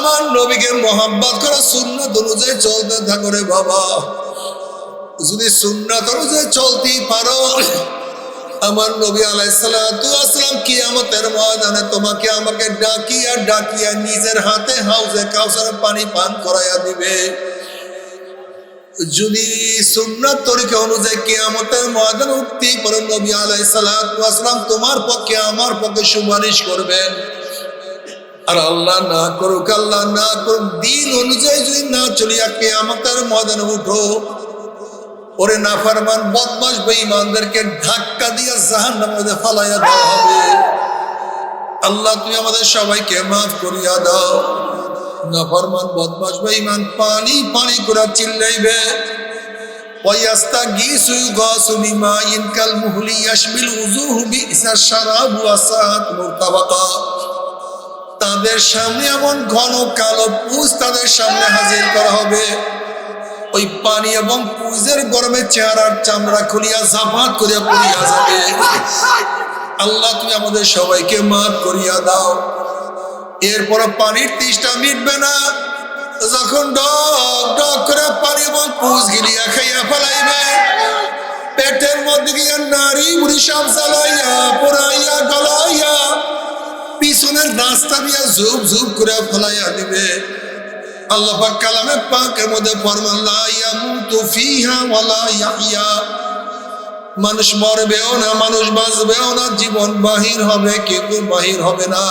আমার নবীকে মোহাম্মত করে সুন্নত অনুযায়ী চলতে থাকো রে বাবা। যদি সুন্নত অনুযায়ী চলতেই পারো, আমার নবী আলাইসালাম কিয়ামতের ময়দানে তোমাকে আমাকে ডাকিয়া ডাকিয়া নিজের হাতে হাউজে কাউসার পানি পান করাইয়া দিবে। যদি সুন্নাত তরিকা অনুযায়ী কিয়ামতের ময়দানে উঠতেই পারো, নবী আলাইসালাম তোমার পক্ষে আমার পক্ষে সুপারিশ করবেন। আর আল্লাহ না করুক, আল্লাহ না করুক, দিন অনুযায়ী যদি না চলিয়া কিয়ামতের ময়দানে উঠো, ওরে নাফারমান বদমাস বেঈমানদেরকে ধাক্কা দিয়া জাহান্নামের মধ্যে ফালাইয়া দেওয়া হবে আল্লাহ, তুমি আমাদের সবাইকে মাফ করিয়া দাও। নাফরমান বদমাস বেঈমান, পানি পানি করে চিল্লাইবে। ওয়াস্তাগীসু গাসু বিমাইন কাল মুহলি, ইয়াশমিল উজুহু বিসা শারাবু আসাত মুরতাবাকা। তাদের সামনে এমন ঘন কালো পুষ তাদের সামনে হাজির করা হবে। ওই পানি এবং পুজের গরমে চেহারার চামড়া খুলিয়া জাফাত করিয়া পড়িয়া যাবে। আল্লাহ, তুমি আমাদের সবাইকে মাফ করিয়া দাও। এরপর পানির তৃষ্ণা মিটবে না। যখন ডক ডক করে পানি এবং পুজ গিলিয়া খাইয়া ফেলাইবে, পেটের মধ্যে গিয়া নারী বুড়ি সব জ্বালাইয়া, পোড়াইয়া, গলাইয়া পিছনের রাস্তা দিয়া ঝুপ ঝুপ করে ফেলাইয়া দিবে। আল্লাহ পাক কালামে পাকের মধ্যে ফরমান, লা ইয়ামুতু মানুষ মরবেও না, মানুষ বাঁচবেও না, জীবন বাহির হবে, কিন্তু বাহির হবে না।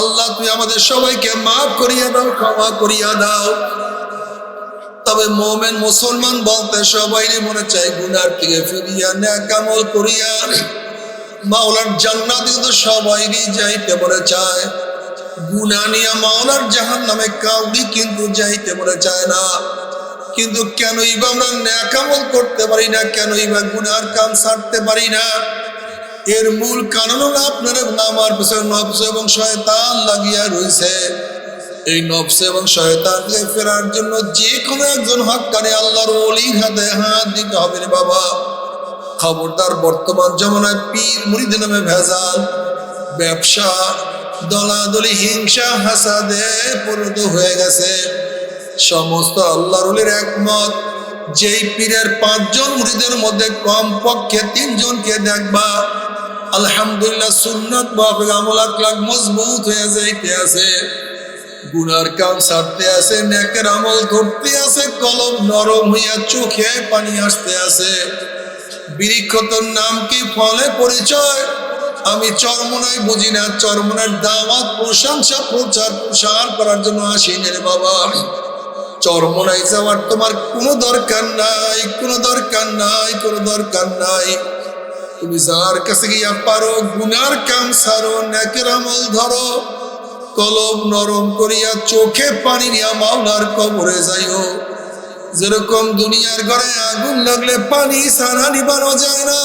আল্লাহ তুই আমাদের সবাইকে মাফ করিয়া দাও, ক্ষমা করিয়া দাও। তবে মোমেন মুসলমান বলতে সবাই মনে চাই গুনার থেকে ফিরিয়া, ন্যাকামল করিয়া মাওলার জান্নাত তো সবাইরই যাইতে মনে চায়। গুনা নিয়ে মাওলার জাহান নামে কাউরি কিন্তু যাইতে মনে চায় না। কিন্তু কেনই বা আমরা ন্যাকামল করতে পারি না, কেনই বা গুনার কাম ছাড়তে পারি না। এর মূল কারণ হলো আপনার আমার পিছনে নবস এবং শয়তান লাগিয়া রয়েছে এই নবস এবং শয়তানকে ফেরার জন্য যে কোনো একজন হকানে আল্লাহর অলির হাতে হাত দিতে হবে বাবা। খবরদার বর্তমান জমানায় পীর মুড়িদ নামে ভেজাল, ব্যবসা, দলাদলি, হিংসা, হাসাদে পরিণত হয়ে গেছে। সমস্ত আল্লাহর অলির একমত, যেই পীরের পাঁচজন মুড়িদের মধ্যে কম পক্ষে তিনজনকে দেখবা, আলহামদুলিল্লাহ সুন্নত আকলাক মজবুত হয়ে যাইতে আছে। গুনার কাম ছাড়তে আছে, নেকের আমল ধরতে আছে, কলম নরম হইয়া চোখে পানি আসতে আছে। বৃক্ষতর নাম কি ফলে পরিচয়? আমি চরমনাই বুঝি না, চরমনার দামাত প্রশংসা, প্রচার, প্রসার করার জন্য আসিনি রে বাবা। চরমনাই যাওয়ার তোমার কোনো দরকার নাই, কোনো দরকার নাই, কোনো দরকার নাই। তুমি যার কাছে গিয়া পারো, গুনার কাম সারো নেকের আমল ধরো। কলম নরম করিয়া চোখে পানি নিয়া মাওলার কবরে যাইও। যেরকম দুনিয়ার ঘরে আগুন লাগলে পানি সারা নিবানো যায় না।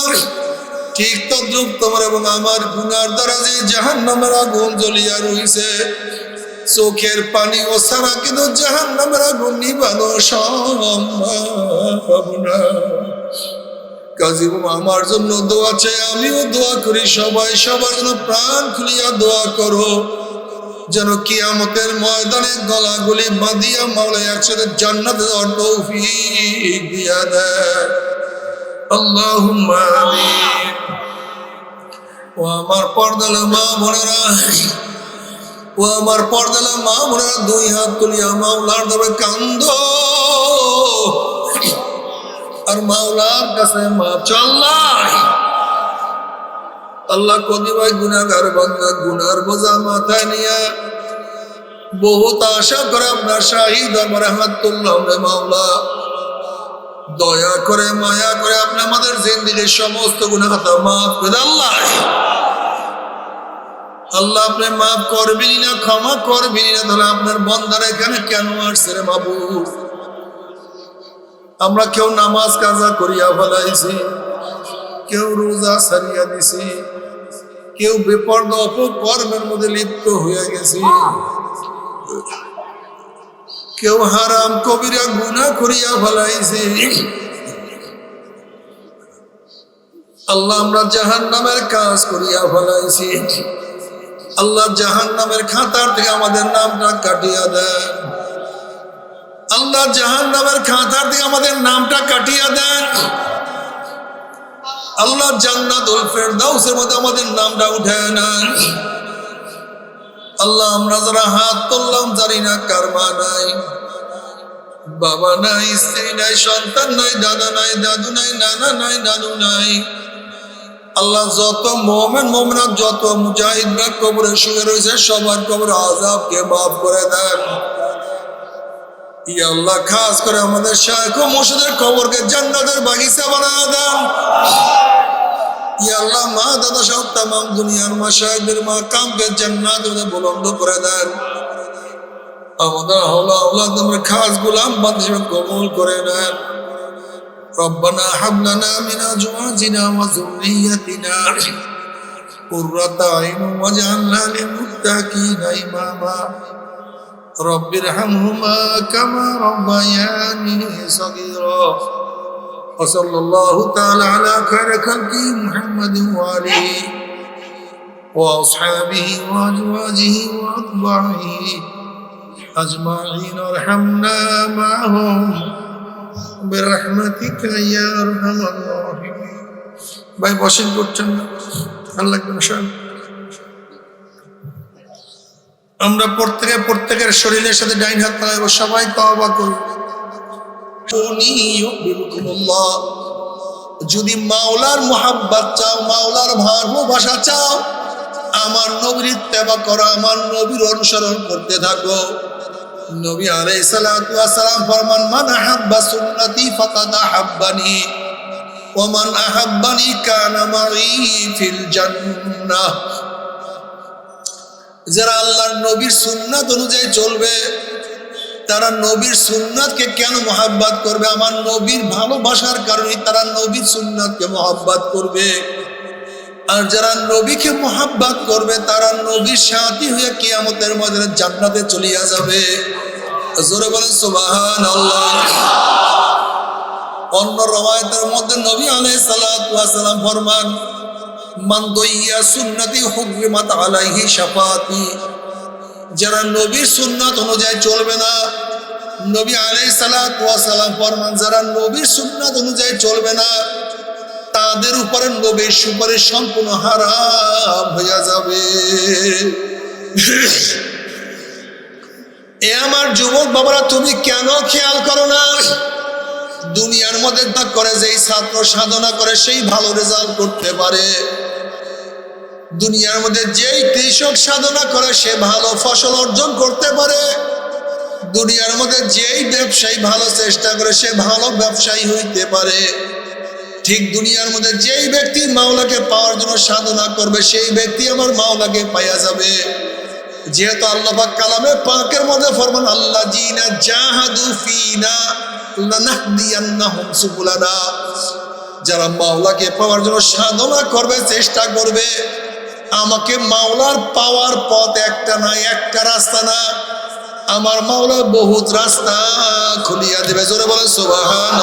ঠিক তদ্রুপ তোমার এবং আমার গুনার দ্বারা যে জাহান নামের আগুন জ্বলিয়া রইছে, চোখের পানি ও সারা কিন্তু জাহান নামের আগুন নিবানো সম্ভব না। কাজী আমার জন্য দোয়া চাই, আমিও দোয়া করি, সবাই সবার জন্য প্রাণ খুলিয়া দোয়া করো। যেন কিয়ামতের ময়দানে গলাগুলি বাঁধিয়া মাওলা একসাথে জান্নাত তৌফিক দিয়া দেয়। আল্লাহুম্মা আমিন। ও আমার পর্দালা মা বোনেরা, ও আমার পর্দালা মা বোনেরা, দুই হাত তুলিয়া মাওলার দেবে কান্দ। আর মাওলার কাছে মাপ চাল্লাই আল্লাহ কদিবাই গুনাগার বান্দা গুনার বোঝা মাথায় নিয়ে বহুত আশা করে আপনার শাহিদ, আমার হাত তুললাম মাওলা। দয়া করে, মায়া করে আপনি আমাদের জিন্দিগির সমস্ত মাফ করে আল্লাহ। আল্লাহ আপনি মাফ করবেন না, ক্ষমা করবেন না, তাহলে আপনার বন্দার এখানে কেন আসছে রে বাবু? আমরা কেউ নামাজ কাজা করিয়া ফেলাইছি। কেউ রোজা সারিয়া দিছি, কেউ বেপর্দ অপকর্মের মধ্যে লিপ্ত হয়ে গেছি। কেউ হারাম কবিরা গুনা করিয়া ফেলাইছি। আল্লাহ আমরা জাহান নামের কাজ করিয়া ফেলাইছি। আল্লাহ জাহান নামের খাতার থেকে আমাদের নামটা কাটিয়া দেন। আল্লাহ জাহান নামের খাতার থেকে আমাদের নামটা কাটিয়ে দেন। আল্লাহ জান্নাতুল ফেরদাউসের মধ্যে আমাদের নামটা উঠে নেন আল্লাহ, আমরা যারা হাত তুললাম, জানি না কার মা নাই। বাবা নাই, স্ত্রী নাই, সন্তান নাই, দাদা নাই, দাদু নাই, নানা নাই নানু নাই। আল্লাহ, যত মোমেন মোমনাথ যত মুজাহিদরা কবরে শুয়ে রয়েছে, সবার কবর আজাবকে মাফ করে দেন। ইয়া আল্লাহ খাস করে আমাদের শায়খ ও মুর্শিদের কবরকে জান্নাতের বাগিচা বানায় দেন ইয়া আল্লাহ মা দাদা সহ তাম দুনিয়ার মা শায়খদের মা কামকে জান্নাতের মধ্যে বুলন্দ করে দেন আমাদের হলো আল্লাহ তোমার খাস গোলাম বান্ধব কবুল করে নেন ربنا هب لنا من ازواجنا وذريتنا قرة اعين واجعلنا للمتقين اماما رب ارحمهما كما ربياني صغيرا وصلى الله تعالى على خير خلقه محمد وآله وأصحابه وأزواجه وأتباعه أجمعين ارحمنا معهم برحمتك يا أرحم الراحمين ভাই বসেন করছেন আমরা প্রত্যেকে প্রত্যেকের শরীরের সাথে ডাইন হাত লাগাবো সবাই করব বিলকুমুল্লাহ যদি মাওলার মোহাব্বত চাও, মাওলার ভালোবাসা চাও, আমার নবীর ইত্তেবা করো, আমার নবীর অনুসরণ করতে থাকো। নবী ওয়াস সালাম ফরমান, মান আহাব্বা সুন্নতি ফাকাদ আহাব্বানি, ওয়া মান আহাব্বানি কানা মাই ফিল জান্নাহ। যারা আল্লাহর নবীর সুন্নাত অনুযায়ী চলবে, তারা নবীর সুন্নাতকে কেন মহাব্বাত করবে? আমার নবীর ভালোবাসার কারণে তারা নবীর সুন্নাতকে মহাব্বাত করবে। আর যারা নবীকে মহাব্বাত করবে, তারা নবীর সাথী হয়ে কিয়ামতের মধ্যে জান্নাতে চলিয়া যাবে। জোরে বলেন সুবাহান আল্লাহ অন্য রবায়তের মধ্যে নবী আলাই সালাম ফরমান মান দইয়া সুন্নতি হুকরিমাত আলাইহি শাফাতি। যারা নবীর সুন্নাত অনুযায়ী চলবে না, নবী আলাই সালাম ফরমান, যারা নবীর সুন্নাত অনুযায়ী চলবে না, তাদের উপরে নবীর সুপারিশ সম্পূর্ণ হারাম হইয়া যাবে। এ আমার যুবক বাবারা, তুমি কেন খেয়াল করো না? দুনিয়ার মধ্যে তা করে যেই ছাত্র সাধনা করে, সেই ভালো রেজাল্ট করতে পারে। দুনিয়ার মধ্যে যেই কৃষক সাধনা করে, সে ভালো ফসল অর্জন করতে পারে। দুনিয়ার মধ্যে যেই ব্যবসায়ী ভালো চেষ্টা করে, সে ভালো ব্যবসায়ী হইতে পারে। ঠিক দুনিয়ার মধ্যে যেই ব্যক্তি মাওলাকে পাওয়ার জন্য সাধনা করবে, সেই ব্যক্তি আমার মাওলাকে পাইয়া যাবে। যেহেতু আল্লাহ পাক কালামে পাকের মধ্যে ফরমান আল্লাহ জিনা জাহাদু ফিনা লানাহদিয়ান্নাহুম সুবুলানা। যারা মাওলাকে পাওয়ার জন্য সাধনা করবে, চেষ্টা করবে আমাকে মাওলার পাওয়ার পথ একটা না একটা রাস্তা না। আমার মাওলা বহুত রাস্তা খুলিয়া দেবে। জোরে বলেন সুবহান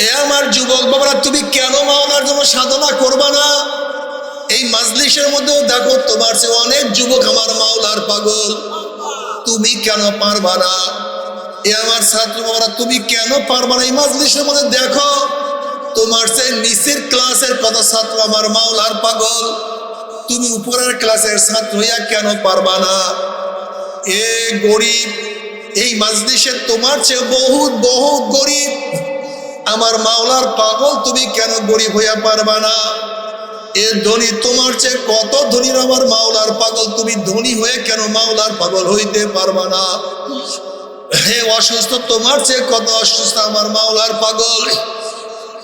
এ আমার যুবক বাবারা, তুমি কেন মাওলার জন্য সাধনা করবা না? এই মাজলিসের মধ্যেও দেখো তোমার সে অনেক যুবক আমার মাওলার পাগল। তুমি কেন পারবা না? এ আমার ছাত্র বাবারা, তুমি কেন পারবা না? এই মাজলিসের মধ্যে দেখো তোমার সে নিচের ক্লাসের কত ছাত্র আমার মাওলার পাগল? তুমি উপরের ক্লাসের ছাত্র হইয়া কেন পারবা না? এ গরিব, এই মাজলিসের তোমার চেয়ে বহুত বহুত গরিব। আমার মাওলার পাগল তুমি কেন গরিব হইয়া পারবা না? এ ধনী তোমার চেয়ে কত ধনীর আমার মাওলার পাগল? তুমি ধনী হয়ে কেন মাওলার পাগল হইতে পারবা না? হে অসুস্থ, তোমার চেয়ে কত অসুস্থ আমার মাওলার পাগল?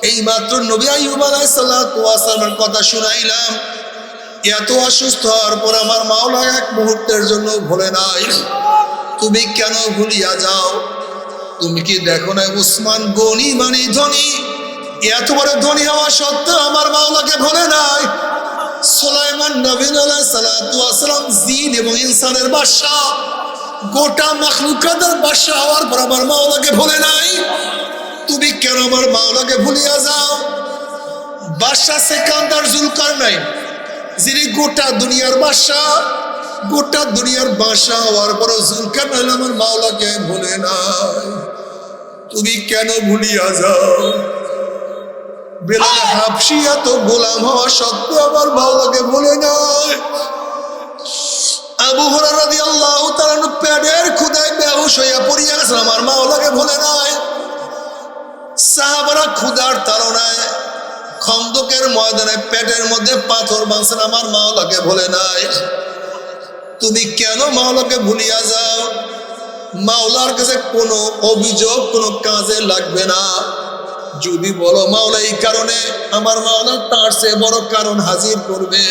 এই মাত্র নবী আইয়ুব আলাইহিসসালামের কথা শুনাইলাম। এত অসুস্থ হওয়ার পর আমার মাওলা এক মুহূর্তের জন্য ভুলে নাই, তুমি কেন ভুলিয়া যাও? তুমি কি দেখো না উসমান গনি মানে ধনী? এত বড় ধনী হওয়া সত্ত্বেও আমার মাওলাকে ভুলে নাই, সোলাইমান নবীন সালাম জিন এবং ইনসানের বাদশাহ। গোটা মখলুকাদের বাদশাহ হওয়ার পর আমার মাওলাকে ভুলে নাই তুমি কেন আমার মাওলাকে ভুলিয়া যাও? বাদশাহ সেকান্দার জুলকার নাই। যিনি গোটা দুনিয়ার বাসা গোটা দুনিয়ার বাসা হওয়ার পর জুলকার আমার মাওলাকে ভুলে নাই। তুমি কেন ভুলিয়া যাও? বেলাল হাফসিয়া তো গোলাম হওয়া সত্ত্বেও আমার মাওলাকে ভুলে নাই। আবু হুরায়রা রাদিয়াল্লাহু তাআলা পেটের ক্ষুধায় বেহুশ হইয়া পড়িয়া গেছে আমার মাওলাকে ভুলে নাই। সাহাবারা ক্ষুধার তাড়নায় খন্দকের ময়দানে পেটের মধ্যে পাথর বাঁধছেন। আমার মাওলাকে ভুলে নাই, তুমি কেন মাওলাকে ভুলিয়া যাও? মাওলার কাছে কোনো অভিযোগ, কোনো কাজে লাগবে না। যদি বলো মাওলা, এই কারণে আমার মাওলা তার চেয়ে বড় কারণ হাজির করবে।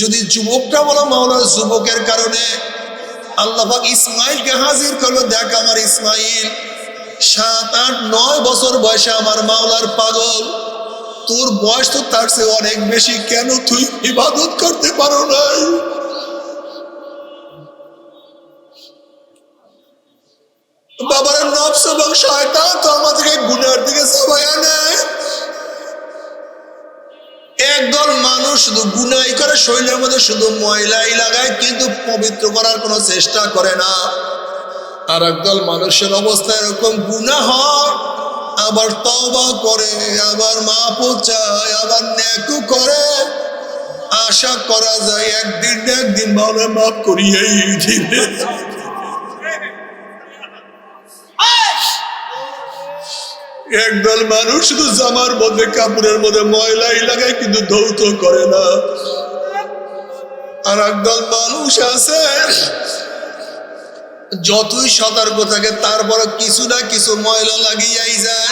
যদি যুবকটা বলো মাওলা, যুবকের কারণে আল্লাহ ইসমাইলকে হাজির করবে, দেখ আমার ইসমাইল সাত, আট, নয় বছর বয়সে আমার মাওলার পাগল। তোর বয়স তো তার চেয়ে অনেক বেশি, কেন তুই ইবাদত করতে পারো নাই? বাবার, নফস এবং শয়তান তো আমাদেরকে গুনার দিকে সবাই একদল মানুষ শুধু গুনাই করে, শরীরের মধ্যে শুধু ময়লাই লাগায়, কিন্তু পবিত্র করার কোনো চেষ্টা করে না। আর একদল মানুষের অবস্থা এরকম গুণা হয়, আবার তবা করে, আবার মাপও চায়, আবার ন্যাকও করে। আশা করা যায় একদিন একদিন ভালো মাফ করিয়েই দিবে। একদল মানুষ শুধু জামার মধ্যে, কাপড়ের মধ্যে ময়লাই লাগায় কিন্তু ধৌত করে না। আর একদল মানুষ আছে যতই সতর্ক থাকে, তারপরে কিছু না কিছু ময়লা লাগিয়াই যায়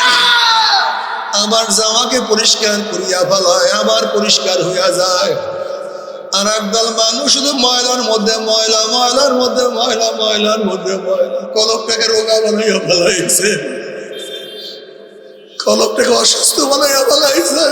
আমার জামাকে পরিষ্কার করিয়া ফেলায় আবার পরিষ্কার হইয়া যায়। আর একদল মানুষ শুধু ময়লার মধ্যে ময়লা, ময়লার মধ্যে ময়লা, ময়লার মধ্যে ময়লা। কলকটাকে রোগা বানাইয়া ফেলাইছে। কলকটাকে অসুস্থ বানাইয়া ফেলাইছে।